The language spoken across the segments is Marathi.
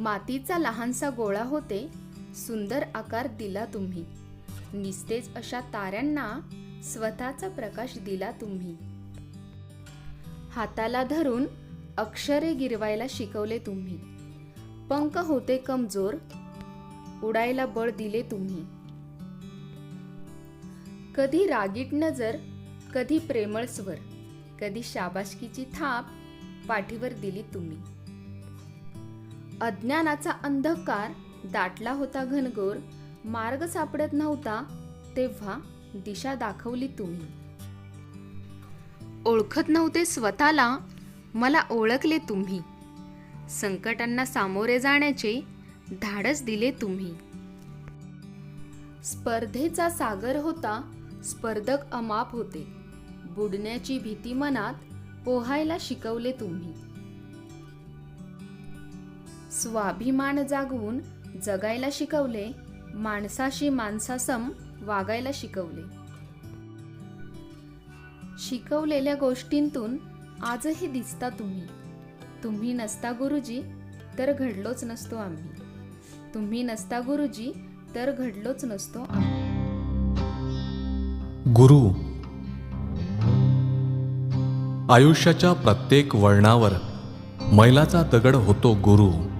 मातीचा लहानसा गोळा होते सुंदर आकार दिला तुम्ही. निस्तेज अशा ताऱ्यांना स्वतःचा प्रकाश दिला तुम्ही. हाताला धरून अक्षरे गिरवायला शिकवले तुम्ही. पंख होते कमजोर उडायला बळ दिले तुम्ही. कधी रागीट नजर कधी प्रेमळ स्वर कधी शाबाशकीची थाप पाठीवर दिली तुम्ही. अज्ञानाचा अंधकार दाटला होता घनघोर मार्ग सापडत नव्हता तेव्हा दिशा दाखवली तुम्ही. ओळखत नव्हते स्वतःला मला ओळखले तुम्ही. संकटांना सामोरे जाण्याचे धाडस दिले तुम्ही. स्पर्धेचा सागर होता स्पर्धक अमाप होते. बुडण्याची भीती मनात पोहायला शिकवले तुम्ही. स्वाभिमान जागवून जगायला शिकवले माणसाशी माणसासम वागायला शिकवले. शिकवलेल्या गोष्टींतून आजही दिसता तुम्ही. तुम्ही नसता गुरुजी तर घडलोच नसतो आम्ही. तुम्ही नसता गुरुजी तर घडलोच नसतो आम्ही. गुरु आयुष्याच्या प्रत्येक वळणावर मैलाचा दगड होतो गुरु.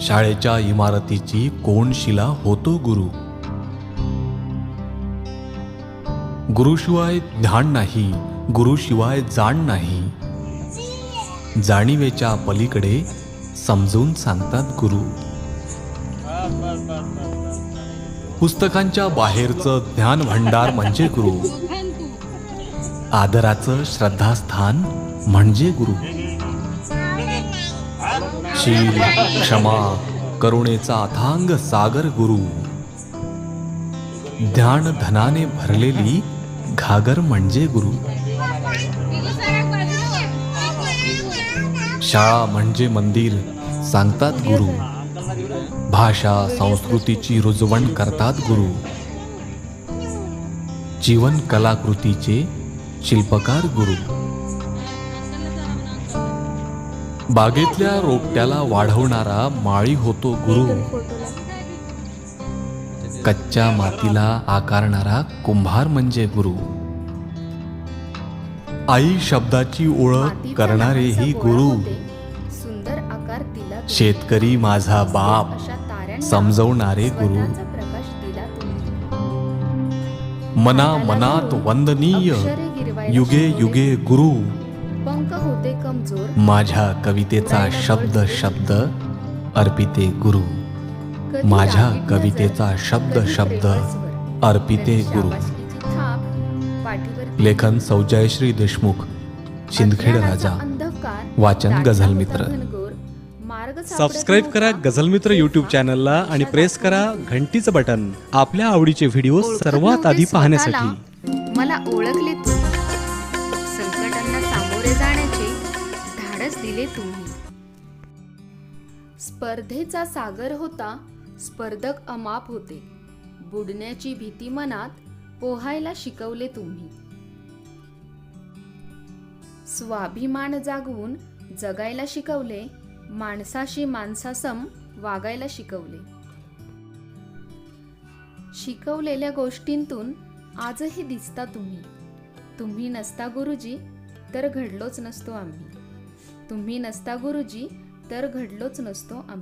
शाळेच्या इमारतीची कोणशिला होतो गुरु? गुरुशिवाय ध्यान नाही गुरुशिवाय जाण नाही. जाणीवेच्या पलीकडे समजून सांगतात गुरु. पुस्तकांच्या बाहेरचं ज्ञान भंडार म्हणजे गुरु. आदराचं श्रद्धास्थान म्हणजे गुरु. शील क्षमा करुणेचा अथांग सागर गुरु. ध्यान धनाने भरलेली घागर म्हणजे गुरु. शाळा म्हणजे मंदिर सांगतात गुरु. भाषा संस्कृतीची रुजवण करतात गुरु. जीवन कलाकृतीचे शिल्पकार गुरु. बागेतल्या रोपट्याला वाढवणारा माळी होतो गुरु. कच्च्या मातीला आकारणारा कुंभार म्हणजे गुरु. आई शब्दाची ओळख करणारेही गुरु. शेतकरी माझा बाप समजवणारे गुरु. मना मनात वंदनीय. युगे. युगे गुरु. माझ्या कवितेचा शब्द शब्द अर्पिते गुरु. माझ्या कवितेचा शब्द शब्द अर्पिते गुरु. लेखन सौजयश्री देशमुख शिंदखेड राजा. वाचन गझल मित्र. सबस्क्राईब करा नव्हता, गझल मित्र यूट्यूब चॅनलला आणि प्रेस करा. घंटीचं बटन. आपल्या आवडीचे व्हिडिओ सर्वात आधी पाहण्यासाठी. मला ओळखले तुम्ही संकटांना सामोरे जाण्याचे धाडस दिले तुम्ही. स्पर्धेचा सागर होता स्पर्धक अमाप होते. बुडण्याची भीती मनात पोहायला शिकवले तुम्ही. स्वाभिमान जागवून जगायला शिकवले माणसाशी माणसासम वागायला शिकवले. शिकवलेल्या गोष्टींतून आजही दिसता तुम्ही. तुम्ही नसता गुरुजी तर घडलोच नसतो आम्ही. तुम्ही नसता गुरुजी तर घडलोच नसतो आम्ही